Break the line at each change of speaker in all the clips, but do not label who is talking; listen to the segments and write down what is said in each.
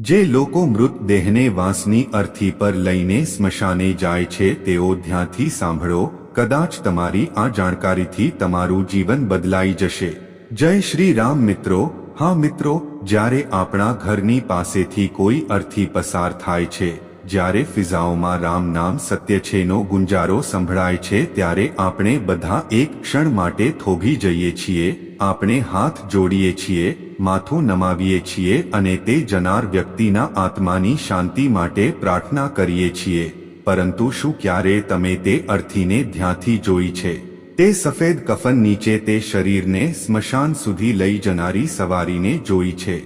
જે લોકો મૃતદેહને વાંસની અર્થી પર લઈને સ્મશાને જાય છે, તેઓ ધ્યાનથી સાંભળો, કદાચ તમારી આ જાણકારીથી તમારું જીવન બદલાઈ જશે. જય શ્રી રામ મિત્રો. હા મિત્રો, જ્યારે આપણા ઘરની પાસેથી કોઈ અર્થી પસાર થાય છે જ્યારે ફિઝાઓમાં રામ નામ સત્ય છેનો ગુંજારો સંભળાય છે ત્યારે આપણે બધા એક ક્ષણ માટે થોભી જઈએ છીએ, આપણે હાથ જોડીએ છીએ, માથું નમાવીએ છીએ અને તે જનાર વ્યક્તિના આત્માની શાંતિ માટે પ્રાર્થના કરીએ છીએ. પરંતુ શું ક્યારે તમે તે અર્થીને ધ્યાંથી જોઈ છે? તે સફેદ કફન નીચે તે શરીરને સ્મશાન સુધી લઈ જનારી સવારીને જોઈ છે.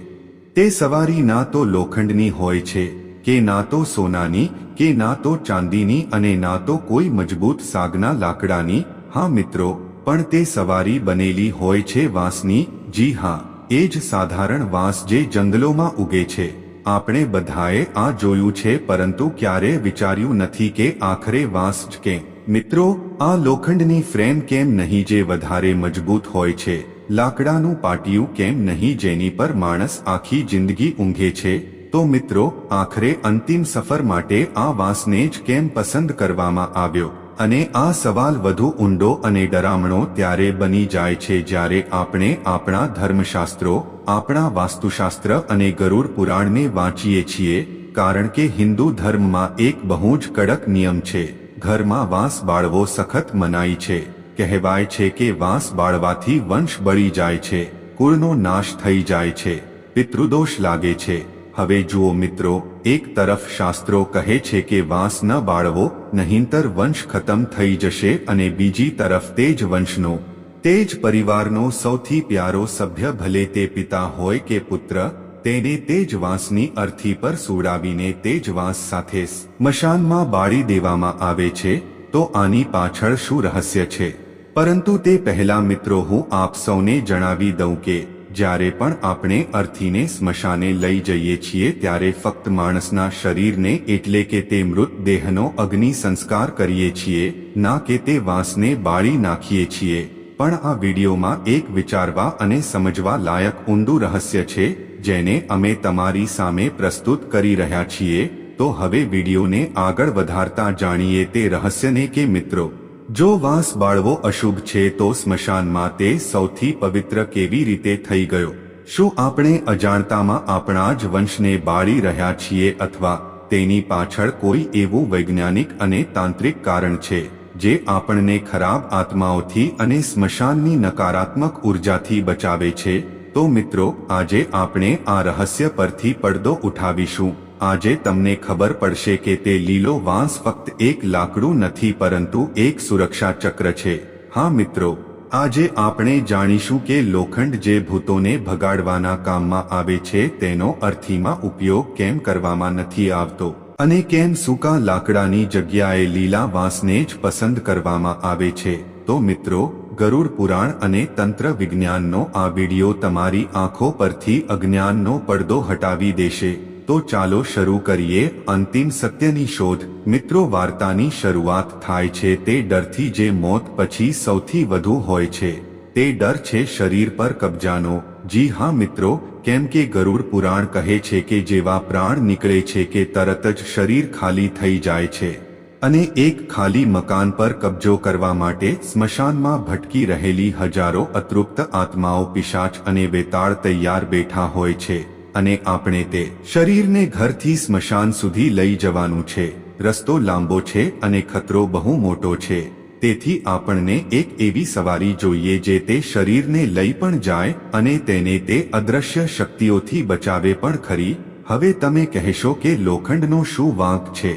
તે સવારી ના તો લોખંડની હોય છે કે ના તો સોનાની, કે ના તો ચાંદીની અને ના તો કોઈ મજબૂત સાગના લાકડાની, હા મિત્રો, પણ તે સવારી બનેલી હોય છે વાંસની, જી હા, એ જ સાધારણ વાંસ જે જંગલોમાં ઉગે છે. આપણે બધાએ આ જોયું છે પરંતુ ક્યારે વિચાર્યું નથી કે આખરે વાંસ જ કેમ મિત્રો, આ લોખંડની ફ્રેમ કેમ નહીં જે વધારે મજબૂત હોય છે? લાકડાનું પાટિયું કેમ નહીં જેની પર માણસ આખી જિંદગી ઊંઘે છે? તો મિત્રો, આખરે અંતિમ સફર માટે આ વાંસને જ કેમ પસંદ કરવામાં આવ્યો? અને આ સવાલ વધુ ઊંડો અને ડરામણો ત્યારે બની જાય છે જ્યારે આપણે આપણા ધર્મશાસ્ત્રો, આપણા વાસ્તુશાસ્ત્ર અને ગરુડ પુરાણને વાંચીએ છીએ, કારણ કે હિન્દુ ધર્મમાં એક બહુ જ કડક નિયમ છે, ઘરમાં વાંસ બાળવો સખત મનાઈ છે. કહેવાય છે કે વાંસ બાળવાથી વંશ બળી જાય છે, કુળનો નાશ થઈ જાય છે, પિતૃદોષ લાગે છે. હવે જુઓ મિત્રો, એક તરફ શાસ્ત્રો કહે છે કે વાંસ ન બાળવો, નહીંતર વંશ ખતમ થઈ જશે અને બીજી તરફ તે જ વંશનો, તે જ પરિવારનો સૌથી પ્યારો સભ્ય ભલે તે પિતા હોય કે પુત્ર, તેને તે જ વાંસની અર્થી પર સુડાવીને તે જ વાંસ સાથે સ્મશાનમાં બાળી દેવામાં આવે છે, તો આની પાછળ શું રહસ્ય છે? પરંતુ તે પહેલા મિત્રો હું આપ સૌને જણાવી દઉં કે જ્યારે પણ આપણે અર્થીને સ્મશાને લઈ જઈએ છીએ ત્યારે ફક્ત માણસના શરીરને એટલે કે તે મૃતદેહનો અગ્નિ સંસ્કાર કરીએ છીએ, ના કે તે વાંસને બાળી નાખીએ છીએ. પણ આ વિડીયોમાં એક વિચારવા અને સમજવા લાયક ઊંડું રહસ્ય છે, જેને અમે તમારી સામે પ્રસ્તુત કરી રહ્યા છીએ. તો હવે વિડીયોને આગળ વધારતા જાણીએ તે રહસ્યને કે મિત્રો? જો વાંસ બાળવો અશુભ છે તો સ્મશાનમાં તે સૌથી પવિત્ર કેવી રીતે થઈ ગયો? શું આપણે અજાણતામાં આપણા જ વંશને બાળી રહ્યા છીએ અથવા તેની પાછળ કોઈ એવું વૈજ્ઞાનિક અને તાંત્રિક કારણ છે, જે આપણને ખરાબ આત્માઓથી અને સ્મશાનની નકારાત્મક ઉર્જાથી બચાવે છે? તો મિત્રો, આજે આપણે આ રહસ્ય પરથી પડદો ઉઠાવીશું. આજે તમને ખબર પડશે કે તે લીલો વાંસ ફક્ત એક લાકડું નથી, પરંતુ એક સુરક્ષા ચક્ર છે. હા મિત્રો, આજે આપણે જાણીશું કે લોખંડ જે ભૂતોને ભગાડવાના કામમાં આવે છે, તેનો અર્થીમાં ઉપયોગ કેમ કરવામાં નથી આવતો અને કેમ સૂકા લાકડાની જગ્યાએ લીલા વાંસને જ પસંદ કરવામાં આવે છે. તો મિત્રો, ગરુડ પુરાણ અને તંત્ર વિજ્ઞાનનો આ વિડિયો તમારી આંખો પરથી અજ્ઞાનનો પડદો હટાવી દેશે. તો ચાલો શરૂ કરીએ અંતિમ સત્યની શોધ. મિત્રો, વાર્તાની શરૂઆત થાય છે તે ડરથી જે મોત પછી સૌથી વધુ હોય છે. તે ડર છે શરીર પર કબજાનો. જી હા મિત્રો, કેમ કે ગરુડ પુરાણ કહે છે કે જેવા પ્રાણ નીકળે છે કે તરત જ શરીર ખાલી થઈ જાય છે. અને એક ખાલી મકાન પર કબજો કરવા માટે સ્મશાનમાં ભટકી રહેલી હજારો અતૃપ્ત આત્માઓ પિશાચ અને વેતાળ તૈયાર બેઠા હોય છે. અને આપણે તે શરીરને ઘરથી સ્મશાન સુધી લઈ જવાનું છે. રસ્તો લાંબો છે અને ખતરો બહુ મોટો છે. તેથી આપણને એક એવી સવારી જોઈએ જે તે શરીરને લઈ પણ જાય અને તેને તે અદ્રશ્ય શક્તિઓથી બચાવે પણ ખરી. હવે તમે કહેશો કે લોખંડનો શું વાંક છે?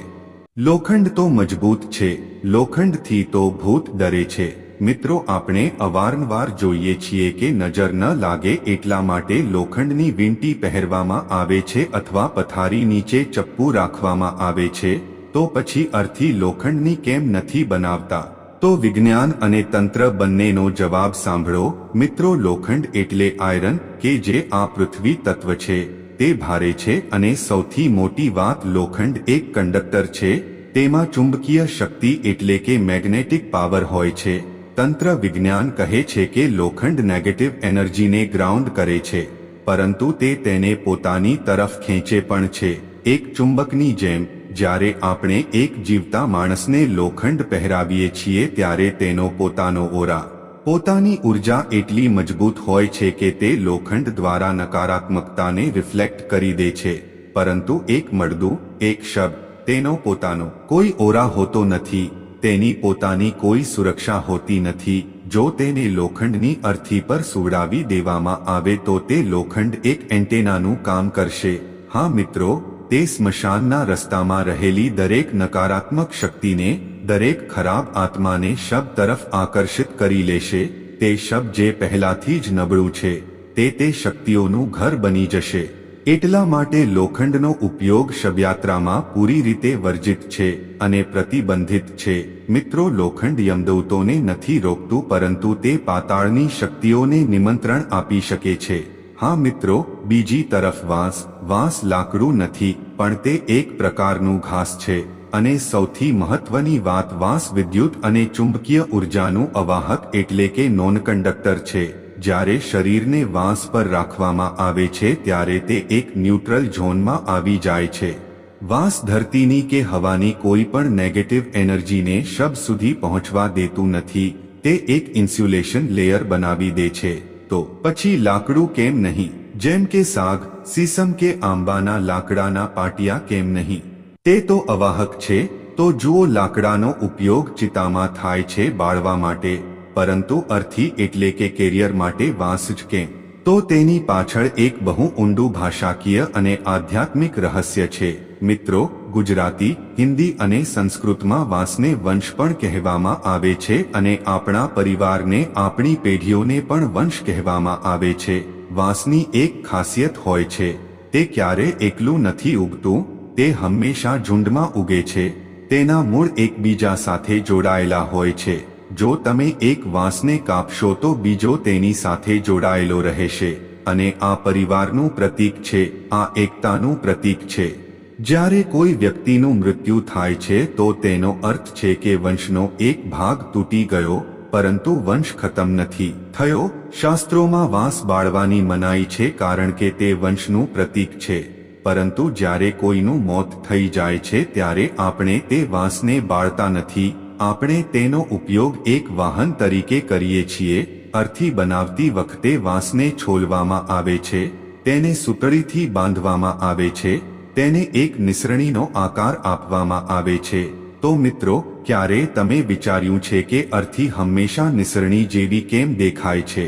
લોખંડ તો મજબૂત છે. લોખંડથી તો ભૂત ડરે છે. મિત્રો, આપણે અવારનવાર જોઈએ છીએ કે નજર ન લાગે એટલા માટે લોખંડની વીંટી પહેરવામાં આવે છે અથવા પથારી નીચે ચપ્પુ રાખવામાં આવે છે, તો પછી અર્થી લોખંડની કેમ નથી બનાવતા? તો વિજ્ઞાન અને તંત્ર બંનેનો જવાબ સાંભળો. મિત્રો, લોખંડ એટલે આયરન, કે જે આ પૃથ્વી તત્વ છે, તે ભારે છે અને સૌથી મોટી વાત લોખંડ એક કંડક્ટર છે, તેમાં ચુંબકીય શક્તિ એટલે કે મેગ્નેટિક પાવર હોય છે. તંત્ર વિજ્ઞાન કહે છે કે લોખંડ નેગેટિવ એનર્જીને ગ્રાઉન્ડ કરે છે, પરંતુ તે તેને પોતાની તરફ ખેંચે પણ છે. એક ચુંબકની જેમ, જ્યારે આપણે એક જીવતા માણસને લોખંડ પહેરાવીએ છીએ ત્યારે તેનો પોતાનો ઓરા, પોતાની ઊર્જા એટલી મજબૂત હોય છે કે તે લોખંડ દ્વારા નકારાત્મકતાને રિફ્લેક્ટ કરી દે છે. પરંતુ એક મળદું, એક શબ્દ તેનો પોતાનો કોઈ ઓરા હોતો નથી. તેની પોતાની કોઈ સુરક્ષા હોતી નથી. જો તેને લોખંડની અર્થી પર સુવડાવી દેવામાં આવે તો તે લોખંડ એક એન્ટેનાનું કામ કરશે. હા મિત્રો, તે સ્મશાનના રસ્તામાં રહેલી દરેક નકારાત્મક શક્તિને દરેક ખરાબ આત્માને શબ તરફ આકર્ષિત કરી લેશે. તે શબ જે પહેલાથી જ નબળું છે, તે તે શક્તિઓનું ઘર બની જશે. એટલા માટે લોખંડનો ઉપયોગ શબયાત્રામાં પૂરી રીતે વર્જિત છે અને પ્રતિબંધિત છે. મિત્રો, લોખંડ યમદૂતોને નથી રોકતું, પરંતુ તે પાતાળની શક્તિઓને નિમંત્રણ આપી શકે છે. હા મિત્રો, બીજી તરફ વાંસ. વાંસ લાકડું નથી, પણ તે એક પ્રકારનું ઘાસ છે. અને સૌથી મહત્વની વાત વાંસ વિદ્યુત અને ચુંબકીય ઉર્જાનું અવાહક એટલે કે નોન કંડક્ટર છે. જ્યારે શરીરને વાંસ પર રાખવામાં આવે છે ત્યારે તે એક ન્યુટ્રલ ઝોનમાં આવી જાય છે. વાંસ ધરતીની કે હવાની કોઈ પણ નેગેટિવ એનર્જીને શબ સુધી પહોંચવા દેતું નથી. તે એક ઇન્સ્યુલેશન લેયર બનાવી દે છે. તો પછી લાકડું કેમ નહીં? જેમ કે સાગ, સીસમ કે આંબાના લાકડાના પાટિયા કેમ નહીં? તે તો અવાહક છે. તો જુઓ લાકડાનો ઉપયોગ ચિતામાં થાય છે બાળવા માટે. પરંતુ અર્થી એટલે કે કેરિયર માટે વાંસ જ કેમ? તો તેની પાછળ એક બહુ ઊંડું ભાષાકીય અને આધ્યાત્મિક રહસ્ય છે. મિત્રો, ગુજરાતી, હિન્દી અને સંસ્કૃતમાં વાંસને વંશ પણ કહેવામાં આવે છે અને આપણા પરિવારને આપણી પેઢીઓને પણ વંશ કહેવામાં આવે છે. વાંસની એક ખાસિયત હોય છે. તે ક્યારે એકલું નથી ઉગતું, તે હંમેશા ઝુંડમાં ઉગે છે. તેના મૂળ એકબીજા સાથે જોડાયેલા હોય છે. જો તમે એક વાંસને કાપશો તો બીજો તેની સાથે જોડાયેલો રહેશે. અને આ પરિવારનું પ્રતીક છે, આ એકતાનું પ્રતીક છે. જ્યારે કોઈ વ્યક્તિનું મૃત્યુ થાય છે તો તેનો અર્થ છે કે વંશનો એક ભાગ તૂટી ગયો, પરંતુ વંશ ખતમ નથી થયો. શાસ્ત્રોમાં વાંસ બાળવાની મનાઈ છે કારણ કે તે વંશનું પ્રતીક છે. પરંતુ જ્યારે કોઈનું મોત થઈ જાય છે ત્યારે આપણે તે વાંસને બાળતા નથી આપણે તેનો ઉપયોગ એક વાહન તરીકે કરીએ છીએ, અર્થી બનાવતી વખતે વાંસને છોલવામાં આવે છે, તેને સુતળીથી બાંધવામાં આવે છે, તેને એક નિસરણીનો આકાર આપવામાં આવે છે. તો મિત્રો, ક્યારે તમે વિચાર્યું છે કે અર્થી હંમેશા નિસરણી જેવી કેમ દેખાય છે?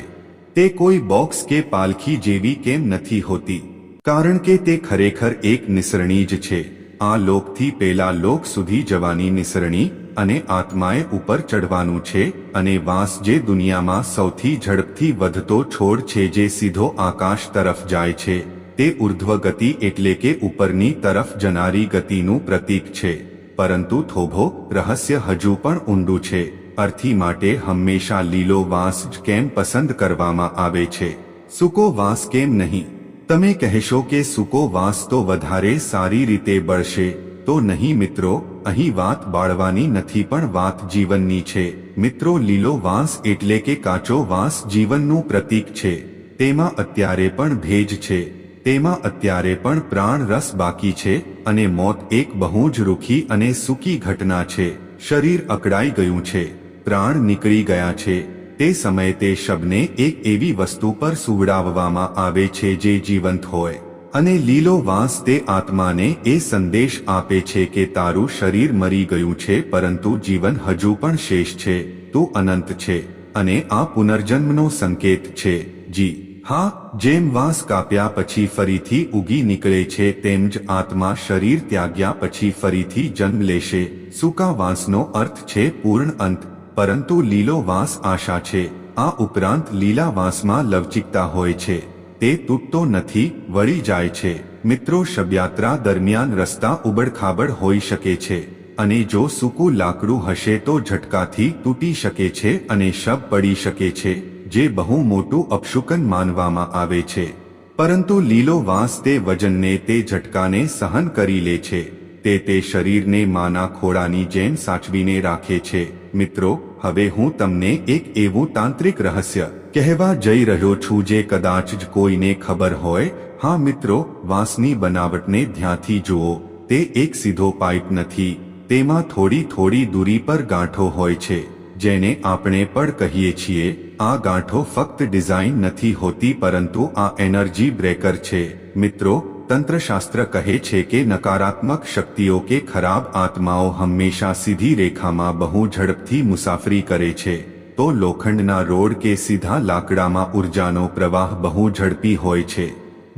તે કોઈ બોક્સ કે પાલખી જેવી કેમ નથી હોતી? કારણ કે તે ખરેખર એક નિસરણી જ છે. આ લોકથી પેલા લોક સુધી જવાની નિસરણી અને આત્માએ ઉપર ચડવાનું છે અને વાંસ જે દુનિયામાં સૌથી ઝડપથી વધતો છોડ છે જે સીધો આકાશ તરફ જાય છે, તે ઉર્ધ્વ ગતિ એટલે કે ઉપરની તરફ જનારી ગતિનું પ્રતીક છે. પરંતુ થોભો, રહસ્ય હજુ પણ ઊંડું છે. અર્થી માટે હંમેશા લીલો વાંસ જ કેમ પસંદ કરવામાં આવે છે? સૂકો વાંસ કેમ નહીં? તમે કહેશો કે સૂકો વાંસ તો વધારે સારી રીતે બળશે. તો નહીં મિત્રો, અહીં વાત બાળવાની નથી પણ વાત જીવનની છે. મિત્રો લીલો વાંસ એટલે કે કાચો વાંસ જીવનનું પ્રતીક છે. તેમાં અત્યારે પણ ભેજ છે. તેમાં અત્યારે પણ પ્રાણ રસ બાકી છે અને મોત એક બહુ જ રૂખી અને સૂકી ઘટના છે. શરીર અકળાઈ ગયું છે. પ્રાણ નીકળી ગયા છે. તે સમયે તે શબને એક એવી વસ્તુ પર સુવડાવવામાં આવે છે જે જીવંત હોય. અને લીલો વાંસ તે આત્માને એ સંદેશ આપે છે કે તારું શરીર મરી ગયું છે, પરંતુ જીવન હજુ પણ શેષ છે, તું અનંત છે, અને આ પુનર્જન્મનો સંકેત છે, જી. હા, જેમ વાંસ કાપ્યા પછી ફરીથી ઉગી નીકળે છે, તેમ જ આત્મા શરીર ત્યાગ્યા પછી ફરીથી જન્મ લેશે. સૂકા વાંસનો અર્થ છે પૂર્ણ અંત, પરંતુ લીલો વાંસ આશા છે. આ ઉપરાંત લીલા વાંસમાં લવચિકતા હોય છે. તે તૂટતો નથી, વળી જાય છે. મિત્રો, શબયાત્રા દરમિયાન રસ્તા ઉબડખાબડ હોઈ શકે છે. અને જો સૂકું લાકડું હશે તો ઝટકાથી તૂટી શકે છે અને શબ પડી શકે છે, જે બહુ મોટું અપશુકન માનવામાં આવે છે. પરંતુ લીલો વાંસ તે વજનને તે ઝટકાને સહન કરી લે છે. તે તે શરીરને માના ખોળાની જેમ સાચવીને રાખે છે. મિત્રો, હવે હું તમને એક એવું તાંત્રિક રહસ્ય કહેવા જઈ રહ્યો છું જે કદાચ જ કોઈને ખબર હોય, હા મિત્રો, વાંસની બનાવટને ધ્યાંથી જુઓ, તે એક સીધો પાઇપ નથી, તેમાં થોડી થોડી દૂરી પર ગાંઠો હોય છે, જેને આપણે પણ કહીએ છીએ, આ ગાંઠો ફક્ત ડિઝાઇન નથી હોતી પરંતુ આ એનર્જી બ્રેકર છે, મિત્રો, તંત્રશાસ્ત્ર કહે છે કે નકારાત્મક શક્તિઓ કે ખરાબ આત્માઓ હંમેશા સીધી રેખામાં બહુ ઝડપથી મુસાફરી કરે છે. તો લોખંડના રોડ કે સીધા લાકડામાં ઉર્જાનો પ્રવાહ બહુ ઝડપી હોય છે.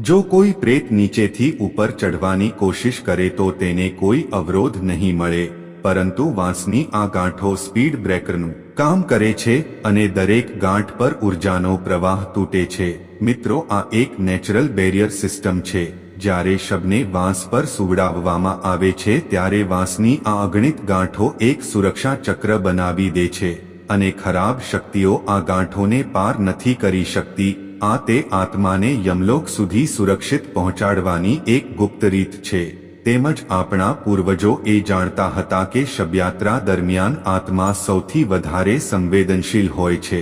જો કોઈ પ્રેત નીચેથી ઉપર ચઢવાની કોશિશ કરે તો તેને કોઈ અવરોધ નહીં મળે, પરંતુ વાંસની આ ગાંઠો સ્પીડ બ્રેકરનું કામ કરે છે અને દરેક ગાંઠ પર ઉર્જાનો પ્રવાહ તૂટે છે. મિત્રો, આ એક નેચરલ બેરિયર સિસ્ટમ છે. જ્યારે શબને વાંસ પર સુવડાવવામાં આવે છે, ત્યારે વાંસની આ અગણિત ગાંઠો એક સુરક્ષા ચક્ર બનાવી દે છે. અને ખરાબ શક્તિઓ આ ગાંઠોને પાર નથી કરી શકતી, આ તે આત્માને યમલોક સુધી સુરક્ષિત પહોંચાડવાની એક ગુપ્ત રીત છે. તેમજ આપણા પૂર્વજો એ જાણતા હતા કે શબયાત્રા દરમિયાન આત્મા સૌથી વધારે સંવેદનશીલ હોય છે.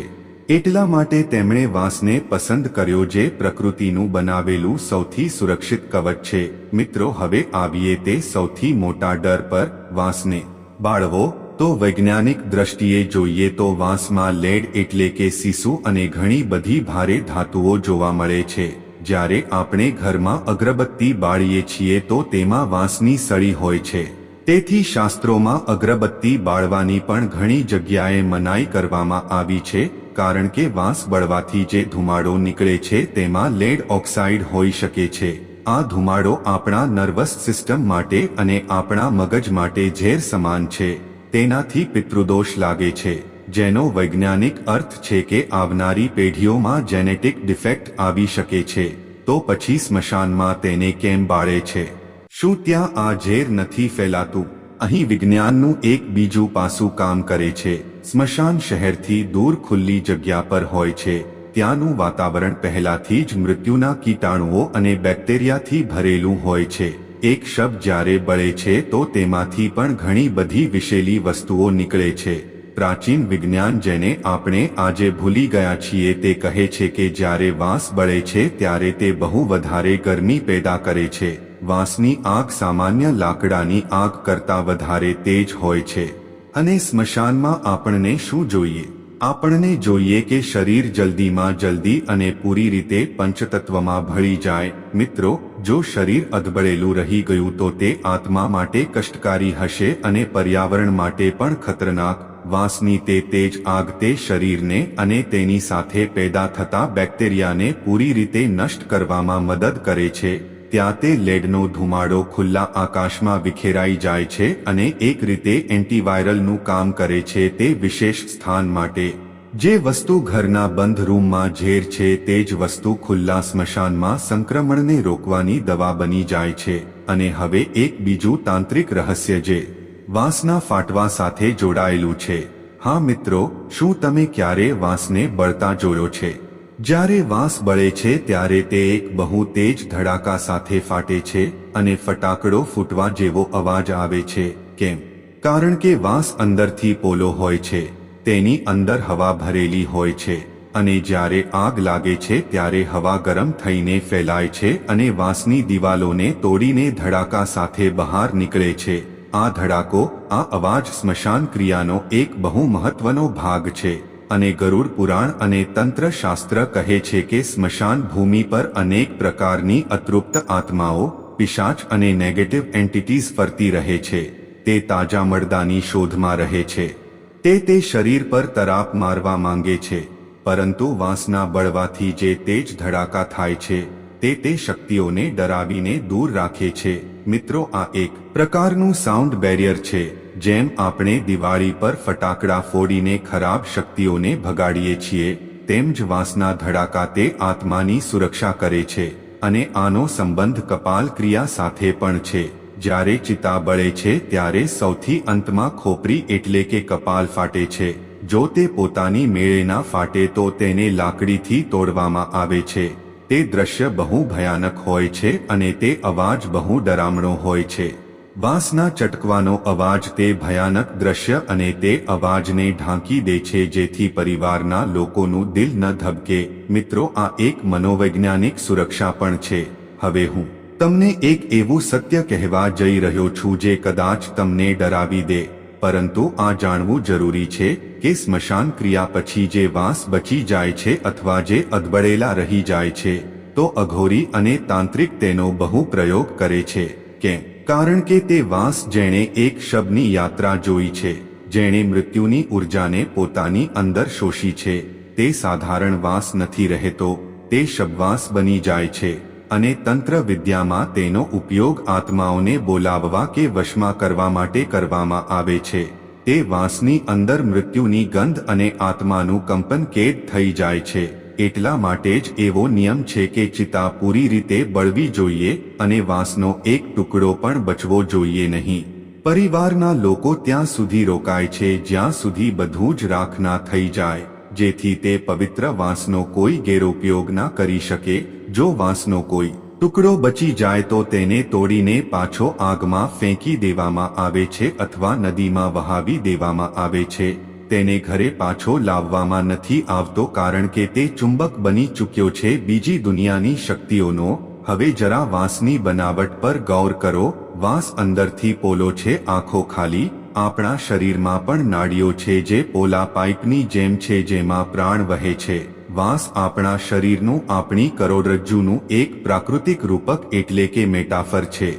એટલા માટે તેમણે વાંસને પસંદ કર્યો જે પ્રકૃતિનું બનાવેલું સૌથી સુરક્ષિત કવચ છે. મિત્રો, હવે આવીએ તે સૌથી મોટા ડર પર, વાંસને. બાળવો તો વૈજ્ઞાનિક દ્રષ્ટિએ જોઈએ તો વાંસમાં લેડ એટલે કે સીસુ અને ઘણી બધી ભારે ધાતુઓ જોવા મળે છે. જ્યારે આપણે ઘરમાં અગરબત્તી બાળીએ છીએ તો તેમાં વાંસની સળી હોય છે. તેથી શાસ્ત્રોમાં અગરબત્તી બાળવાની પણ ઘણી જગ્યાએ મનાઈ કરવામાં આવી છે, કારણ કે વાંસ બળવાથી જે ધુમાડો નીકળે છે તેમાં લેડ ઓક્સાઇડ હોઈ શકે છે. આ ધુમાડો આપણા નર્વસ સિસ્ટમ માટે અને આપણા મગજ માટે ઝેર સમાન છે. તેનાથી પિતૃદોષ લાગે છે, જેનો વૈજ્ઞાનિક અર્થ છે કે આવનારી પેઢીઓમાં જેનેટિક ડિફેક્ટ આવી શકે છે, તો પછી સ્મશાનમાં તેને કેમ બાળે છે? શું ત્યાં આ ઝેર નથી ફેલાતું? અહીં વિજ્ઞાનનું એક બીજું પાસું કામ કરે છે, સ્મશાન શહેરથી દૂર ખુલ્લી જગ્યા પર હોય છે, ત્યાંનું વાતાવરણ પહેલાથી જ મૃત્યુના કીટાણુઓ અને બેક્ટેરિયાથી ભરેલું હોય છે. એક શબ જ્યારે બળે છે તો તેમાંથી પણ ઘણી બધી વિશેલી વસ્તુઓ નીકળે છે. પ્રાચીન વિજ્ઞાન જેને આપણે આજે ભૂલી ગયા છીએ તે કહે છે કે જ્યારે વાંસ બળે છે ત્યારે તે બહુ વધારે ગરમી પેદા કરે છે. વાંસની આગ સામાન્ય લાકડાની આગ કરતા વધારે તેજ હોય છે. અને સ્મશાનમાં આપણને શું જોઈએ? આપણને જોઈએ કે શરીર જલ્દીમાં જલ્દી અને પૂરી રીતે પંચતત્વમાં ભળી જાય. મિત્રો જો શરીર અધબળેલું રહી ગયું તો તે આત્મા માટે કષ્ટકારી હશે અને પર્યાવરણ માટે પણ ખતરનાક. વાંસની તે તેજ આગ તે શરીરને અને તેની સાથે પેદા થતા બેક્ટેરિયાને પૂરી રીતે નષ્ટ કરવામાં મદદ કરે છે. ત્યાં તે લેડનો ધુમાડો ખુલ્લા આકાશમાં વિખેરાઈ જાય છે અને એક રીતે એન્ટીવાયરલનું કામ કરે છે તે વિશેષ સ્થાન માટે. જે વસ્તુ ઘરના બંધ રૂમમાં ઝેર છે તે જ વસ્તુ ખુલ્લા સ્મશાનમાં સંક્રમણને રોકવાની દવા બની જાય છે અને હવે એક બીજું તાંત્રિક રહસ્ય જે વાંસના ફાટવા સાથે જોડાયેલું છે. હા મિત્રો, શું તમે ક્યારે વાંસને બળતા જોયો છે? જ્યારે વાંસ બળે છે ત્યારે તે એક બહુ તેજ ધડાકા સાથે ફાટે છે અને ફટાકડો ફૂટવા જેવો અવાજ આવે છે. કેમ? કારણ કે વાંસ અંદરથી પોલો હોય છે. તેની અંદર હવા ભરેલી હોય છે અને જ્યારે આગ લાગે છે ત્યારે હવા ગરમ થઈને ફેલાય છે અને વાંસની દિવાલોને તોડીને ધડાકા સાથે બહાર નીકળે છે. આ ધડાકો, આ અવાજ સ્મશાન ક્રિયાનો એક બહુ મહત્વનો ભાગ છે અને ગરુડ પુરાણ અને તંત્ર શાસ્ત્ર કહે છે કે સ્મશાન ભૂમિ પર અનેક પ્રકારની અતૃપ્ત આત્માઓ, પિશાચ અને નેગેટિવ એન્ટિટીઝ ફરતી રહે છે. તે તાજા મરદાની શોધમાં રહે છે. તે તે શરીર પર તરાપ મારવા માંગે છે, પરંતુ વાંસના બળવાથી જે તેજ ધડાકા થાય છે, તે તે શક્તિઓને ડરાવીને દૂર રાખે છે. મિત્રો, આ એક પ્રકારનું સાઉન્ડ બેરિયર છે, જેમ આપણે દિવાળી પર ફટાકડા ફોડીને ખરાબ શક્તિઓને ભગાડીએ છીએ, તેમ જ વાંસના ધડાકા તે આત્માની સુરક્ષા કરે છે, અને આનો સંબંધ કપાલ ક્રિયા સાથે પણ છે. જ્યારે ચિતા બળે છે ત્યારે સૌથી અંતમાં ખોપરી એટલે કે કપાલ ફાટે છે. જો તે પોતાની મેળે ના ફાટે તો તેને લાકડીથી તોડવામાં આવે છે. તે દ્રશ્ય બહુ ભયાનક હોય છે અને તે અવાજ બહુ ડરામણો હોય છે. વાંસના ચટકવાનો અવાજ તે ભયાનક દ્રશ્ય અને તે અવાજને ઢાંકી દે છે જેથી પરિવારના લોકોનું દિલ ન ધબકે. મિત્રો, આ એક મનોવૈજ્ઞાનિક સુરક્ષા પણ છે. હવે હું તમને એક એવું સત્ય કહેવા જઈ રહ્યો છું જે કદાચ તમને ડરાવી દે, પરંતુ આ જાણવું જરૂરી છે કે સ્મશાન ક્રિયા પછી જે વાંસ બચી જાય છે અથવા જે અધબળેલા રહી જાય છે, તો અઘોરી અને તાંત્રિક તેનો બહુ પ્રયોગ કરે છે. કેમ? કારણ કે તે વાંસ જેણે એક શબની યાત્રા જોઈ છે, જેણે મૃત્યુની ઉર્જાને પોતાની અંદર શોષી છે, તે સાધારણ વાંસ નથી રહેતો, તે શબવાસ બની જાય છે. અને તંત્ર વિદ્યામાં તેનો ઉપયોગ આત્માઓને બોલાવવા કે વશમાં કરવા માટે કરવામાં આવે છે. તે વાંસની અંદર મૃત્યુની ગંધ અને આત્માનું કંપન કેદ થઈ જાય છે. એટલા માટે જ એવો નિયમ છે કે ચિતા પૂરી રીતે બળવી જોઈએ અને વાંસનો એક ટુકડો પણ બચવો જોઈએ નહીં. પરિવારના લોકો ત્યાં સુધી રોકાય છે, જ્યાં સુધી બધું જ રાખ ના થઈ જાય. જેથી તે પવિત્ર વાંસનો કોઈ ગેરઉપયોગ ના કરી શકે જો વાંસનો કોઈ ટુકડો બચી જાય તો તેને તોડીને પાછો આગમાં ફેંકી દેવામાં આવે છે અથવા નદીમાં વહાવી દેવામાં આવે છે. તેને ઘરે પાછો લાવવામાં નથી આવતો કારણ કે તે ચુંબક બની ચૂક્યો છે. બીજી દુનિયાની શક્તિઓનો હવે જરા વાંસની બનાવટ પર ગૌર કરો. વાંસ અંદરથી પોલો છે, આંખો ખાલી, આપણા શરીરમાં પણ નાડીઓ છે જે પોલા પાઇપની જેમ છે જેમાં પ્રાણ વહે છે. વાંસ આપણા શરીરનું, આપણી કરોડરજ્જુનું એક પ્રાકૃતિક રૂપક એટલે કે મેટાફર છે.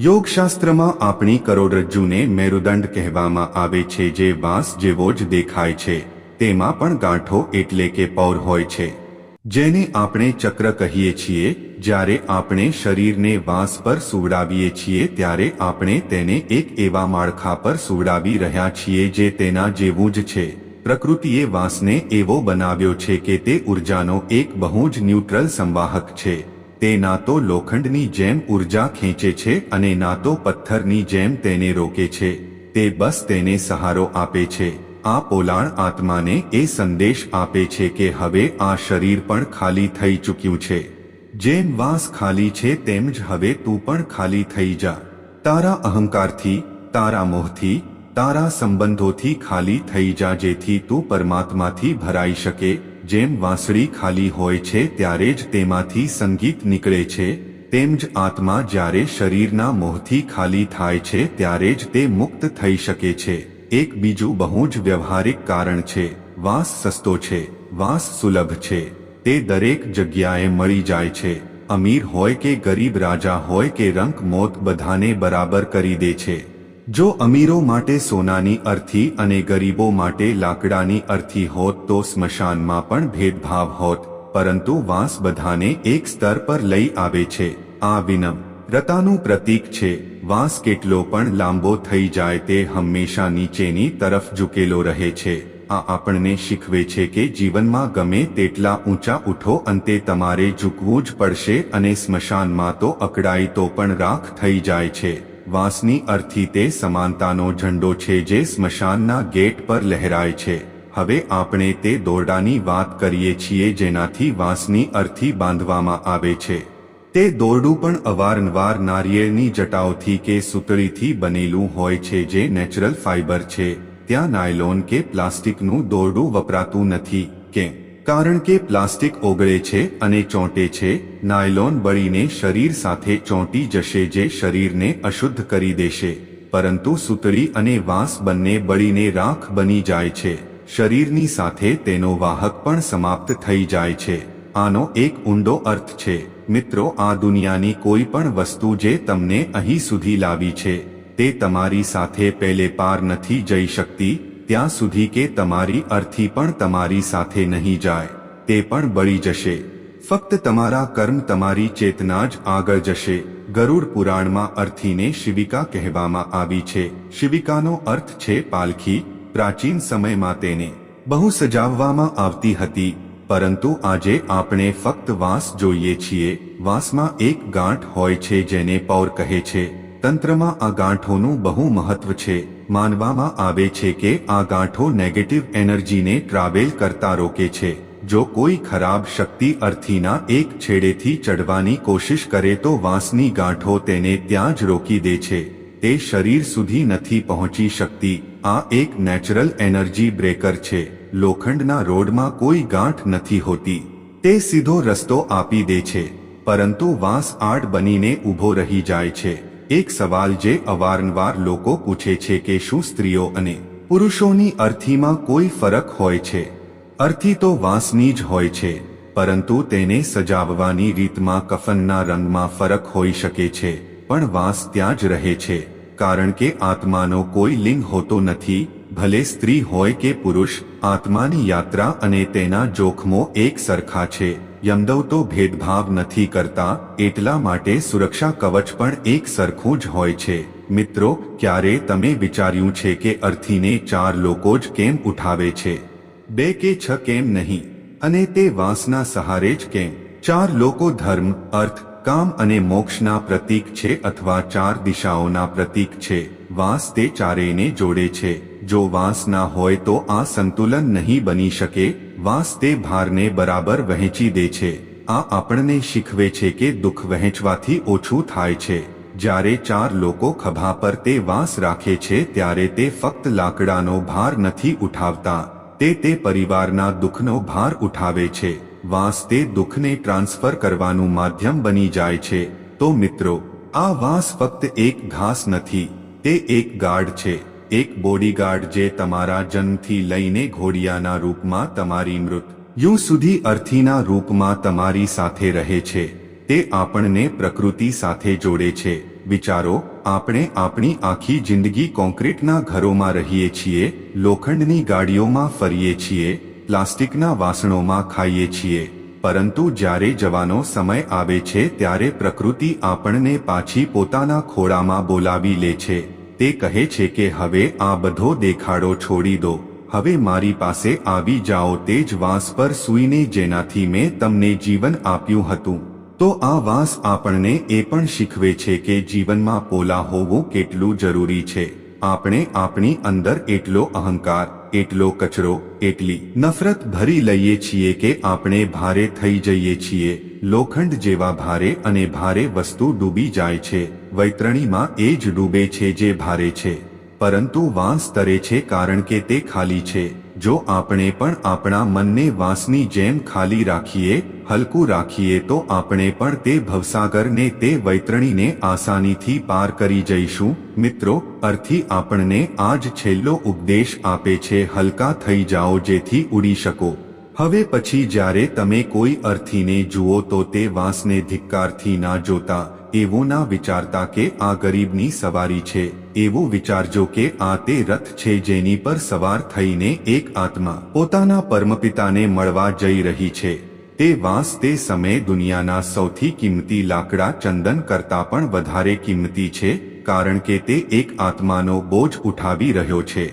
યોગશાસ્ત્રમાં આપણી કરોડરજ્જુને મેરુદંડ કહેવામાં આવે છે જે વાંસ જેવો જ દેખાય છે. તેમાં પણ ગાંઠો એટલે કે પૌર હોય છે. જેને આપણે ચક્ર કહીએ છીએ, જ્યારે આપણે શરીરને વાંસ પર સુવડાવીએ છીએ ત્યારે આપણે તેને એક એવા માળખા પર સુવડાવી રહ્યા છીએ જે તેના જેવું જ છે. પ્રકૃતિએ વાંસને એવો બનાવ્યો છે કે તે ઉર્જાનો એક બહુ જ ન્યુટ્રલ સંવાહક છે. તે ના તો લોખંડની જેમ ઊર્જા ખેંચે છે અને ના તો પથ્થરની જેમ તેને રોકે છે. તે બસ તેને સહારો આપે છે. આ પોલાણ આત્માને એ સંદેશ આપે છે કે હવે આ શરીર પણ ખાલી થઈ ચૂક્યું છે. જેમ વાંસ ખાલી છે તેમ જ હવે તું પણ ખાલી થઈ જા. તારા અહંકારથી, તારા મોહથી તારા સંબંધોથી ખાલી થઈ જા જેથી તું પરમાત્માથી ભરાઈ શકે. જેમ વાંસળી ખાલી હોય છે ત્યારે જ તેમાંથી સંગીત નીકળે છે, તેમ જ આત્મા જ્યારે શરીરના મોહથી ખાલી થાય છે ત્યારે જ તે મુક્ત થઈ શકે છે. એક બીજું બહુ જ વ્યવહારિક કારણ છે, વાંસ સસ્તો છે, વાંસ સુલભ છે, તે દરેક જગ્યાએ મળી જાય છે. અમીર હોય કે ગરીબ રાજા હોય કે રંક મોત બધાને બરાબર કરી દે છે. જો અમીરો માટે સોનાની અર્થી અને ગરીબો માટે લાકડાની અર્થી હોત તો સ્મશાનમાં પણ ભેદભાવ હોત, પરંતુ વાંસ બધાને એક સ્તર પર લઈ આવે છે. આ વિનમ. રતાનું પ્રતીક છે. વાંસ કેટલો પણ લાંબો થઈ જાય તે હંમેશા નીચેની તરફ ઝૂકેલો રહે છે. આ આપણને શીખવે છે કે જીવનમાં ગમે તેટલા ઊંચા ઉઠો અંતે તમારે ઝૂકવું જ પડશે અને સ્મશાનમાં તો અકડાઈ તો પણ રાખ થઈ જાય છે. વાંસની અર્થી તે સમાનતાનો ઝંડો છે જે સ્મશાનના ગેટ પર લહેરાય છે. હવે આપણે તે દોરડાની વાત કરીએ છીએ જેનાથી વાંસની અર્થી બાંધવામાં આવે છે. તે દોરડું પણ અવારનવાર નારિયેળની જટાઓથી કે સુતળીથી બનેલું હોય છે જે નેચરલ ફાઇબર છે. ત્યાં નાયલોન કે પ્લાસ્ટિકનું દોરડું વપરાતું નથી, કેમ? કારણ કે પ્લાસ્ટિક ઓગળે છે અને ચોંટે છે, નાયલોન બળીને શરીર સાથે ચોંટી જશે જે શરીરને અશુદ્ધ કરી દેશે. પરંતુ સુતળી અને વાંસ બંને બળીને રાખ બની જાય છે. શરીરની સાથે તેનો વાહક પણ સમાપ્ત થઈ જાય છે. આનો એક ઊંડો અર્થ છે. મિત્રો, આ દુનિયાની કોઈ પણ વસ્તુ જે તમને અહીં સુધી લાવી છે, તે તમારી સાથે પહેલે પાર નથી જઈ શકતી ત્યાં સુધી કે તમારી અર્થી પણ તમારી સાથે નહીં જાય, તે પણ બળી જશે. ફક્ત તમારા કર્મ તમારી ચેતના જ આગળ જશે. ગરુડ પુરાણમાં અર્થીને શિવિકા કહેવામાં આવી છે. શિવિકાનો અર્થ છે પાલખી, પ્રાચીન સમયમાં તેને બહુ સજાવવામાં આવતી હતી, પરંતુ આજે આપણે ફક્ત વાંસ જોઈએ છીએ. વાંસમાં એક ગાંઠ હોય છે જેને પૌર કહે છે. તંત્રમાં આ ગાંઠોનું બહુ મહત્વ છે. માનવામાં આવે છે કે આ ગાંઠો નેગેટિવ એનર્જીને ટ્રાવેલ કરતા રોકે છે. જો કોઈ ખરાબ શક્તિ અર્થીના એક છેડેથી ચડવાની કોશિશ કરે તો વાંસની ગાંઠો તેને ત્યાં જ રોકી દે છે. તે શરીર સુધી નથી પહોંચી શકતી. આ એક નેચરલ એનર્જી બ્રેકર છે. લોખંડના રોડમાં કોઈ ગાંઠ નથી હોતી. તે સીધો રસ્તો આપી દે છે. પરંતુ વાંસ આડ બનીને ઊભો રહી જાય છે. એક સવાલ જે અવારનવાર લોકો પૂછે છે કે શું સ્ત્રીઓ અને પુરુષોની અર્થીમાં કોઈ ફરક હોય છે? અર્થી તો વાંસની જ હોય છે, પરંતુ તેને સજાવવાની રીતમાં કફનના રંગમાં ફરક હોઈ શકે છે, પણ વાંસ ત્યાં જ રહે છે, કારણ કે આત્માનો કોઈ લિંગ હોતો નથી, ભલે સ્ત્રી હોય કે પુરુષ, આત્માની યાત્રા અને તેના જોખમો એક સરખા છે. યમદવ તો ભેદભાવ નથી કરતા, એટલા માટે સુરક્ષા કવચ પણ એક સરખું જ હોય છે. મિત્રો, ક્યારે તમે વિચાર્યું છે કે અર્થીને ચાર લોકો જ કેમ ઉઠાવે છે? બે કે છ કેમ નહીં? અને તે વાંસના સહારે જ કેમ? ચાર લોકો ધર્મ, અર્થ, કામ અને મોક્ષના પ્રતીક છે અથવા ચાર દિશાઓના પ્રતીક છે. વાંસ તે ચારેયને જોડે છે. જો વાંસ ના હોય તો આ સંતુલન નહીં બની શકે વાંસ તે ભારને બરાબર વહેંચી દે છે. આ આપણને શીખવે છે કે દુઃખ વહેંચવાથી ઓછું થાય છે. જ્યારે ચાર લોકો ખભા પર તે વાંસ રાખે છે ત્યારે તે ફક્ત લાકડાનો ભાર નથી ઉઠાવતા. તે તે પરિવારના દુઃખનો ભાર ઉઠાવે છે. વાંસ તે દુઃખને ટ્રાન્સફર કરવાનું માધ્યમ બની જાય છે. તો મિત્રો, આ વાંસ ફક્ત એક ઘાસ નથી, તે એક ગાઢ છે. એક બોડીગાર્ડ જે તમારા જન્મથી લઈને ઘોડિયાના રૂપમાં તમારી મૃત્યુ સુધી અર્થીના રૂપમાં તમારી સાથે રહે છે. તે આપણને પ્રકૃતિ સાથે જોડે છે. વિચારો, આપણે આપણી આખી જિંદગી કોન્ક્રીટના ઘરોમાં રહીએ છીએ, લોખંડની ગાડીઓમાં ફરીએ છીએ, પ્લાસ્ટિકના વાસણોમાં ખાઈએ છીએ. પરંતુ જ્યારે જવાનો સમય આવે છે ત્યારે પ્રકૃતિ આપણને પાછી પોતાના ખોળામાં બોલાવી લે છે. તે કહે છે કે, હવે આ બધો દેખાડો છોડી દો. હવે મારી પાસે આવી જાઓ તે જ વાંસ પર સૂઈને જેનાથી મેં તમને જીવન આપ્યું હતું. તો આ વાંસ આપણને એ પણ શીખવે છે કે જીવનમાં પોલા હોવું કેટલું જરૂરી છે. આપણે આપણી અંદર એટલો અહંકાર, એટલો કચરો, એટલી નફરત ભરી લઈએ છીએ કે આપણે ભારે થઈ જઈએ છીએ. લોખંડ જેવા ભારે અને ભારે વસ્તુ ડૂબી જાય છે. વૈતરણીમાં એ જ ડૂબે છે જે ભારે છે. પરંતુ વાંસ તરે છે કારણ કે તે ખાલી છે. જો આપણે પણ આપણા મનને વાંસની જેમ ખાલી રાખીએ, હલકું રાખીએ તો આપણે પણ તે ભવસાગરને તે વૈતરણીને આસાનીથી પાર કરી જઈશું. મિત્રો, અર્થી આપણને આજ છેલ્લો ઉપદેશ આપે છે, હલકા થઈ જાઓ જેથી ઉડી શકો. હવે પછી જ્યારે તમે કોઈ અર્થીને જુઓ તો તે વાંસને ધિક્કારથી ના જોતા, એવો ના વિચારતા કે આ ગરીબની સવારી છે, એવો વિચારજો કે આ તે રથ છે જેની પર સવાર થઈને એક આત્મા પોતાના પરમપિતાને મળવા જઈ રહી છે. તે વાંસ તે સમયે દુનિયાના સૌથી કિંમતી લાકડા ચંદન કરતા પણ વધારે કિંમતી છે, કારણ કે તે એક આત્માનો બોજ ઉઠાવી રહ્યો છે.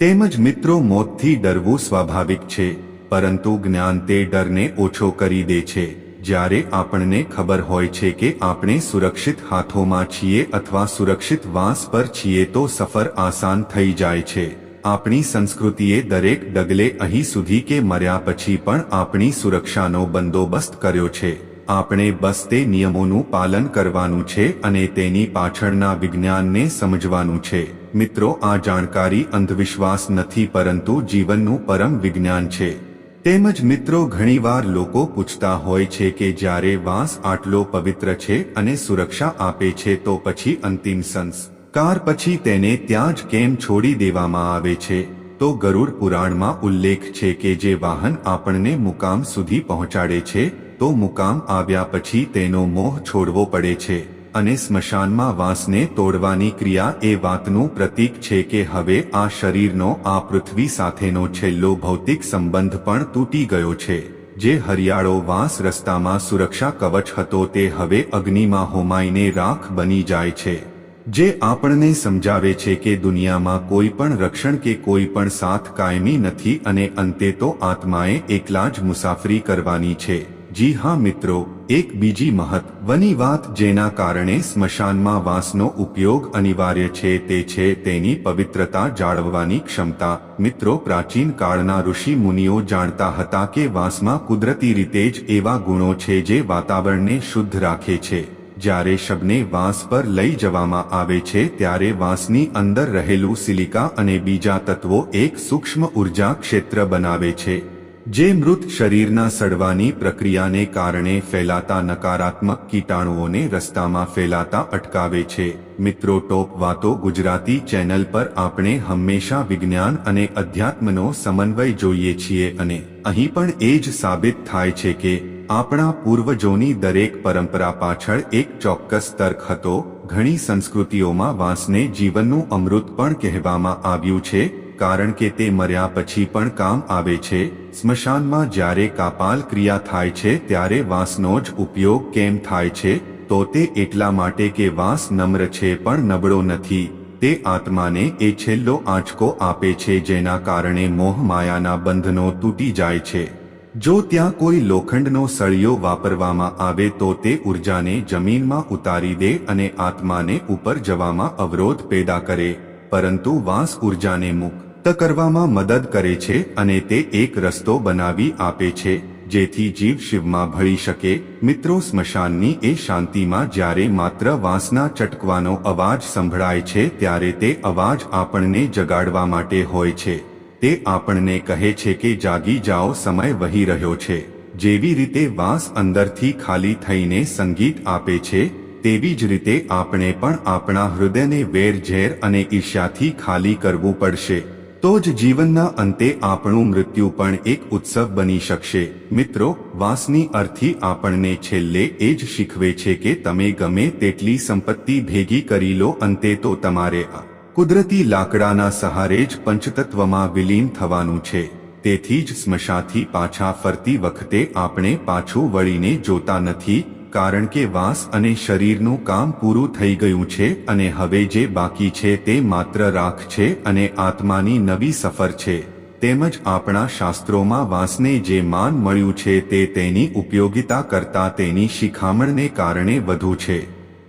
તેમજ મિત્રો મોતથી ડરવું સ્વાભાવિક છે. પરંતુ જ્ઞાન તે ડરને ઓછો કરી દે છે. જ્યારે આપણને ખબર હોય છે કે આપણે સુરક્ષિત હાથોમાં છીએ અથવા સુરક્ષિત વાંસ પર છીએ તો સફર આસાન થઈ જાય છે. આપણી સંસ્કૃતિએ દરેક ડગલે અહીં સુધી કે મર્યા પછી પણ આપણી સુરક્ષાનો બંદોબસ્ત કર્યો છે. આપણે બસ તે નિયમોનું પાલન કરવાનું છે અને તેની પાછળના વિજ્ઞાનને સમજવાનું છે. મિત્રો, આ જાણકારી અંધવિશ્વાસ નથી પરંતુ જીવનનું પરમ વિજ્ઞાન છે. તેમજ મિત્રો, ઘણીવાર લોકો પૂછતા હોય છે કે જ્યારે વાંસ આટલો પવિત્ર છે અને સુરક્ષા આપે છે, તો પછી અંતિમ સંસ્કાર પછી તેને ત્યાં જ કેમ છોડી દેવામાં આવે છે? તો ગરુડ પુરાણમાં ઉલ્લેખ છે કે જે વાહન આપણને મુકામ સુધી પહોંચાડે છે, તો મુકામ આવ્યા પછી તેનો મોહ છોડવો પડે છે. અને સ્મશાનમાં વાંસને તોડવાની ક્રિયા એ વાતનું પ્રતીક છે કે હવે આ શરીરનો, આ પૃથ્વી સાથેનો છેલ્લો ભૌતિક સંબંધ પણ તૂટી ગયો છે. જે હરિયાળો વાંસ રસ્તામાં સુરક્ષા કવચ હતો તે હવે અગ્નિમાં હોમાઈને રાખ બની જાય છે. જે આપણને સમજાવે છે કે દુનિયામાં કોઈ પણ રક્ષણ કે કોઈ પણ સાથ કાયમી નથી અને અંતે તો આત્માએ એકલા જ મુસાફરી કરવાની છે. જી હા મિત્રો એક બીજી મહત્વની વાત જેના કારણે સ્મશાનમાં વાંસનો ઉપયોગ અનિવાર્ય છે તે છે તેની પવિત્રતા જાળવવાની ક્ષમતા. મિત્રો, પ્રાચીન કાળના ઋષિ મુનિઓ જાણતા હતા કે વાંસમાં કુદરતી રીતે જ એવા ગુણો છે જે વાતાવરણને શુદ્ધ રાખે છે. જ્યારે શબને વાંસ પર લઈ જવામાં આવે છે ત્યારે વાંસની અંદર રહેલું સિલિકા અને બીજા તત્વો એક સૂક્ષ્મ ઊર્જા ક્ષેત્ર બનાવે છે. જે મૃત શરીરના સડવાની પ્રક્રિયાને કારણે ફેલાતા નકારાત્મક કીટાણુઓને રસ્તામાં ફેલાતા અટકાવે છે. મિત્રો, ટોપ વાતો ગુજરાતી ચેનલ પર આપણે હંમેશા વિજ્ઞાન અને અધ્યાત્મનો સમન્વય જોઈએ છીએ અને અહીં પણ એ જ સાબિત થાય છે કે આપણા પૂર્વજોની દરેક પરંપરા પાછળ એક ચોક્કસ તર્ક હતો. ઘણી સંસ્કૃતિઓમાં વાંસને જીવનનું અમૃત પણ કહેવામાં આવ્યું છે. કારણ કે તે મર્યા પછી પણ કામ આવે છે. સ્મશાનમાં જ્યારે કાપાલ ક્રિયા થાય છે ત્યારે વાંસનો જ ઉપયોગ કેમ થાય છે? તો તે એટલા માટે કે વાંસ નમ્ર છે પણ નબળો નથી. તે આત્માને એ છેલ્લો આંચકો આપે છે જેના કારણે મોહ માયાના બંધનો તૂટી જાય છે. જો ત્યાં કોઈ લોખંડનો સળિયો વાપરવામાં આવે તો તે ઉર્જાને જમીનમાં ઉતારી દે અને આત્માને ઉપર જવામાં અવરોધ પેદા કરે. પરંતુ વાંસ ઉર્જાને મુક્ત કરવામાં મદદ કરે છે અને તે એક રસ્તો બનાવી આપે છે, જેથી જીવ શિવમાં ભળી શકે. મિત્રો, સ્મશાનની એ શાંતિમાં જ્યારે માત્ર વાંસના ચટકવાનો અવાજ સંભળાય છે, ત્યારે તે અવાજ આપણને જગાડવા માટે હોય છે. તે આપણને કહે છે કે જાગી જાઓ, સમય વહી રહ્યો છે. જેવી રીતે વાંસ અંદરથી ખાલી થઈને સંગીત આપે છે, તેવી જ રીતે આપણે પણ આપણા હૃદયને વેર ઝેર અને ઈર્ષ્યાથી ખાલી કરવું પડશે. તો જ જીવનના અંતે આપણું મૃત્યુ પણ એક ઉત્સવ બની શકશે. મિત્રો, વાસની અર્થી આપણને છેલ્લે એ જ શીખવે છે કે તમે ગમે તેટલી સંપત્તિ ભેગી કરી લો, અંતે તો તમારે આ કુદરતી લાકડાના સહારે જ પંચતત્વમાં વિલીન થવાનું છે. તેથી જ સ્મશાથી પાછા ફરતી વખતે આપણે પાછું વળીને જોતા નથી કારણ કે વાસ અને શરીરનું કામ પૂરું થઈ ગયું છે અને હવે જે બાકી છે તે માત્ર રાખ છે અને આત્માની નવી સફર છે. તેમજ આપણા શાસ્ત્રોમાં વાંસને જે માન મળ્યું છે તે તેની ઉપયોગિતા કરતા તેની શિખામણને કારણે વધુ છે.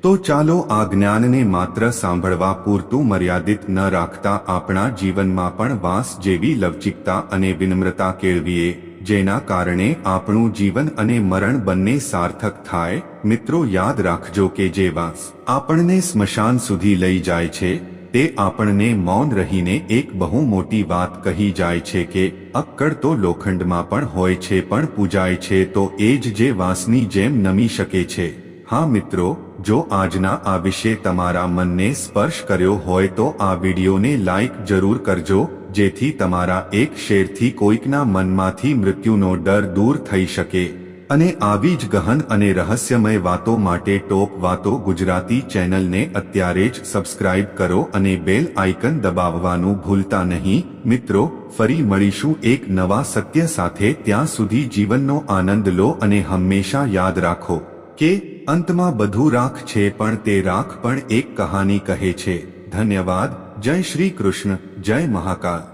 તો ચાલો આ જ્ઞાનને માત્ર સાંભળવા પૂરતું મર્યાદિત ન રાખતા આપણા જીવનમાં પણ વાંસ જેવી લવચિકતા અને વિનમ્રતા કેળવીએ. જેના કારણે આપણું જીવન અને મરણ બંને સાર્થક થાય. મિત્રો, યાદ રાખજો કે જે વાંસ આપણને સ્મશાન સુધી લઈ જાય છે, તે આપણને મૌન રહીને એક બહુ મોટી વાત કહી જાય છે કે, અક્કડ તો લોખંડમાં પણ હોય છે, પણ પૂજાય છે, તો એ જ જે વાંસની જેમ નમી શકે છે. હા મિત્રો, જો આજના આ વિશે તમારા મનને સ્પર્શ કર્યો હોય તો આ વિડીયોને લાઈક જરૂર કરજો જેથી તમારા એક શેરથી કોઈકના મનમાંથી મૃત્યુનો ડર દૂર થઈ શકે. અને આવી જ ગહન અને રહસ્યમય વાતો માટે ટોપ વાતો ગુજરાતી ચેનલને અત્યારે જ સબસ્ક્રાઇબ કરો અને બેલ આઇકન દબાવવાનું ભૂલતા નહીં. મિત્રો, ફરી મળીશું એક નવા સત્ય સાથે. ત્યાં સુધી જીવનનો આનંદ લો અને હંમેશા યાદ રાખો કે અંતમાં બધું રાખ છે પણ તે રાખ પણ એક કહાની કહે છે. ધન્યવાદ. જય શ્રી કૃષ્ણ જય મહાકાલ.